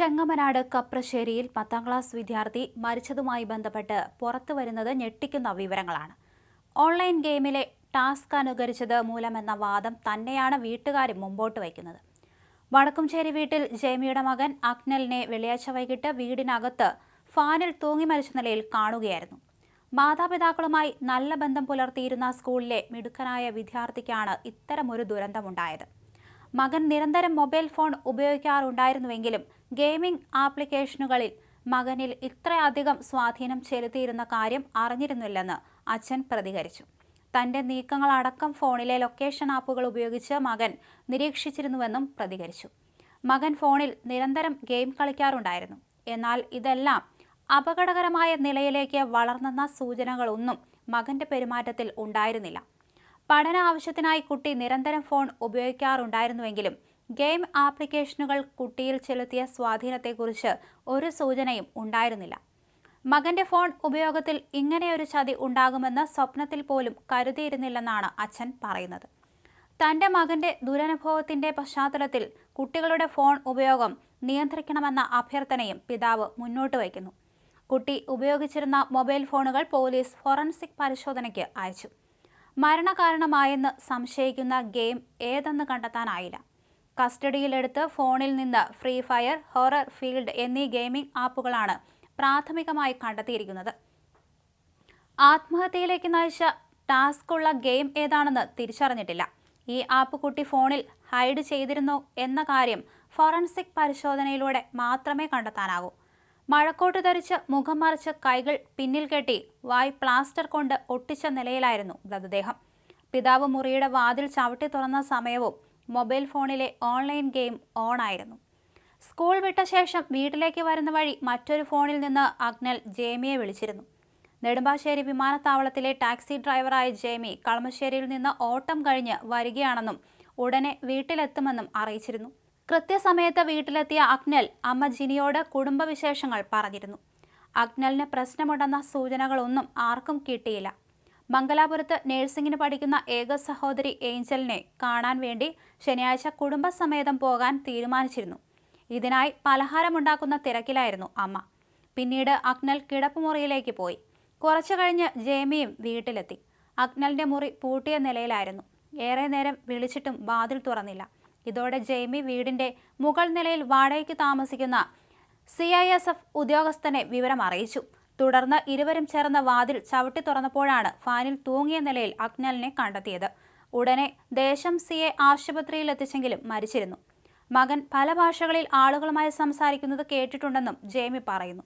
ചെങ്ങമനാട് കപ്രശ്ശേരിയിൽ പത്താം ക്ലാസ് വിദ്യാർത്ഥി മരിച്ചതുമായി ബന്ധപ്പെട്ട് പുറത്തു വരുന്നത് ഞെട്ടിക്കുന്ന വിവരങ്ങളാണ്. ഓൺലൈൻ ഗെയിമിലെ ടാസ്ക് അനുകരിച്ചത് മൂലമെന്ന വാദം തന്നെയാണ് വീട്ടുകാരും മുമ്പോട്ട് വയ്ക്കുന്നത്. വടക്കുംചേരി വീട്ടിൽ ജേമിയുടെ മകൻ അഗ്നലിനെ വെള്ളിയാഴ്ച വൈകിട്ട് വീടിനകത്ത് ഫാനിൽ തൂങ്ങി മരിച്ച നിലയിൽ കാണുകയായിരുന്നു. മാതാപിതാക്കളുമായി നല്ല ബന്ധം പുലർത്തിയിരുന്ന സ്കൂളിലെ മിടുക്കനായ വിദ്യാർത്ഥിക്കാണ് ഇത്തരമൊരു ദുരന്തമുണ്ടായത്. മകൻ നിരന്തരം മൊബൈൽ ഫോൺ ഉപയോഗിക്കാറുണ്ടായിരുന്നുവെങ്കിലും ഗെയിമിംഗ് ആപ്ലിക്കേഷനുകളിൽ മകനിൽ ഇത്രയധികം സ്വാധീനം ചെലുത്തിയിരുന്ന കാര്യം അറിഞ്ഞിരുന്നില്ലെന്ന് അച്ഛൻ പ്രതികരിച്ചു. തന്റെ നീക്കങ്ങളടക്കം ഫോണിലെ ലൊക്കേഷൻ ആപ്പുകൾ ഉപയോഗിച്ച് മകൻ നിരീക്ഷിച്ചിരുന്നുവെന്നും പ്രതികരിച്ചു. മകൻ ഫോണിൽ നിരന്തരം ഗെയിം കളിക്കാറുണ്ടായിരുന്നു. എന്നാൽ ഇതെല്ലാം അപകടകരമായ നിലയിലേക്ക് വളർന്നെന്ന സൂചനകളൊന്നും മകന്റെ പെരുമാറ്റത്തിൽ ഉണ്ടായിരുന്നില്ല. പഠന ആവശ്യത്തിനായി കുട്ടി നിരന്തരം ഫോൺ ഉപയോഗിക്കാറുണ്ടായിരുന്നുവെങ്കിലും ഗെയിം ആപ്ലിക്കേഷനുകൾ കുട്ടിയിൽ ചെലുത്തിയ സ്വാധീനത്തെക്കുറിച്ച് ഒരു സൂചനയും ഉണ്ടായിരുന്നില്ല. മകന്റെ ഫോൺ ഉപയോഗത്തിൽ ഇങ്ങനെയൊരു ചതി ഉണ്ടാകുമെന്ന് സ്വപ്നത്തിൽ പോലും കരുതിയിരുന്നില്ലെന്നാണ് അച്ഛൻ പറയുന്നത്. തന്റെ മകന്റെ ദുരനുഭവത്തിന്റെ പശ്ചാത്തലത്തിൽ കുട്ടികളുടെ ഫോൺ ഉപയോഗം നിയന്ത്രിക്കണമെന്ന അഭ്യർത്ഥനയും പിതാവ് മുന്നോട്ട് വയ്ക്കുന്നു. കുട്ടി ഉപയോഗിച്ചിരുന്ന മൊബൈൽ ഫോണുകൾ പോലീസ് ഫോറൻസിക് പരിശോധനയ്ക്ക് അയച്ചു. മരണകാരണമായെന്ന് സംശയിക്കുന്ന ഗെയിം ഏതെന്ന് കണ്ടെത്താനായില്ല. കസ്റ്റഡിയിലെടുത്ത് ഫോണിൽ നിന്ന് ഫ്രീ ഫയർ ഹൊറർ ഫീൽഡ് എന്നീ ഗെയിമിംഗ് ആപ്പുകളാണ് പ്രാഥമികമായി കണ്ടെത്തിയിരിക്കുന്നത്. ആത്മഹത്യയിലേക്ക് നയിച്ച ടാസ്ക് ഉള്ള ഗെയിം ഏതാണെന്ന് തിരിച്ചറിഞ്ഞിട്ടില്ല. ഈ ആപ്പ് കുട്ടി ഫോണിൽ ഹൈഡ് ചെയ്തിരുന്നോ എന്ന കാര്യം ഫോറൻസിക് പരിശോധനയിലൂടെ മാത്രമേ കണ്ടെത്താനാകൂ. മഴക്കോട്ട് ധരിച്ച് മുഖം മറിച്ച് കൈകൾ പിന്നിൽ കെട്ടി വായ് പ്ലാസ്റ്റർ കൊണ്ട് ഒട്ടിച്ച നിലയിലായിരുന്നു മൃതദേഹം. പിതാവ് മുറിയുടെ വാതിൽ ചവിട്ടി തുറന്ന സമയവും മൊബൈൽ ഫോണിലെ ഓൺലൈൻ ഗെയിം ഓണായിരുന്നു. സ്കൂൾ വിട്ട ശേഷം വീട്ടിലേക്ക് വരുന്ന വഴി മറ്റൊരു ഫോണിൽ നിന്ന് അഗ്നൽ ജേമിയെ വിളിച്ചിരുന്നു. നെടുമ്പാശ്ശേരി വിമാനത്താവളത്തിലെ ടാക്സി ഡ്രൈവറായ ജേമി കളമശ്ശേരിയിൽ നിന്ന് ഓട്ടം കഴിഞ്ഞ് വരികയാണെന്നും ഉടനെ വീട്ടിലെത്തുമെന്നും അറിയിച്ചിരുന്നു. കൃത്യസമയത്ത് വീട്ടിലെത്തിയ അഗ്നൽ അമ്മ ജിനിയോട് കുടുംബവിശേഷങ്ങൾ പറഞ്ഞിരുന്നു. അഗ്നലിന് പ്രശ്നമുണ്ടെന്ന സൂചനകളൊന്നും ആർക്കും കിട്ടിയില്ല. മംഗലാപുരത്ത് നഴ്സിംഗിന് പഠിക്കുന്ന ഏക സഹോദരി ഏഞ്ചലിനെ കാണാൻ വേണ്ടി ശനിയാഴ്ച കുടുംബസമേതം പോകാൻ തീരുമാനിച്ചിരുന്നു. ഇതിനായി പലഹാരമുണ്ടാക്കുന്ന തിരക്കിലായിരുന്നു അമ്മ. പിന്നീട് അഗ്നൽ കിടപ്പുമുറിയിലേക്ക് പോയി. കുറച്ചു കഴിഞ്ഞ് ജേമിയും വീട്ടിലെത്തി. അഗ്നലിന്റെ മുറി പൂട്ടിയ നിലയിലായിരുന്നു. ഏറെ നേരം വിളിച്ചിട്ടും വാതിൽ തുറന്നില്ല. ഇതോടെ ജെയ്മി വീടിന്റെ മുകൾ നിലയിൽ വാടകയ്ക്ക് താമസിക്കുന്ന സി ഐ എസ് എഫ് ഉദ്യോഗസ്ഥനെ വിവരം അറിയിച്ചു. തുടർന്ന് ഇരുവരും ചേർന്ന വാതിൽ ചവിട്ടി തുറന്നപ്പോഴാണ് ഫാനിൽ തൂങ്ങിയ നിലയിൽ അഗ്നലിനെ കണ്ടെത്തിയത്. ഉടനെ ദേശം സിയെ ആശുപത്രിയിൽ എത്തിച്ചെങ്കിലും മരിച്ചിരുന്നു. മകൻ പല ഭാഷകളിൽ ആളുകളുമായി സംസാരിക്കുന്നത് കേട്ടിട്ടുണ്ടെന്നും ജെയ്മി പറയുന്നു.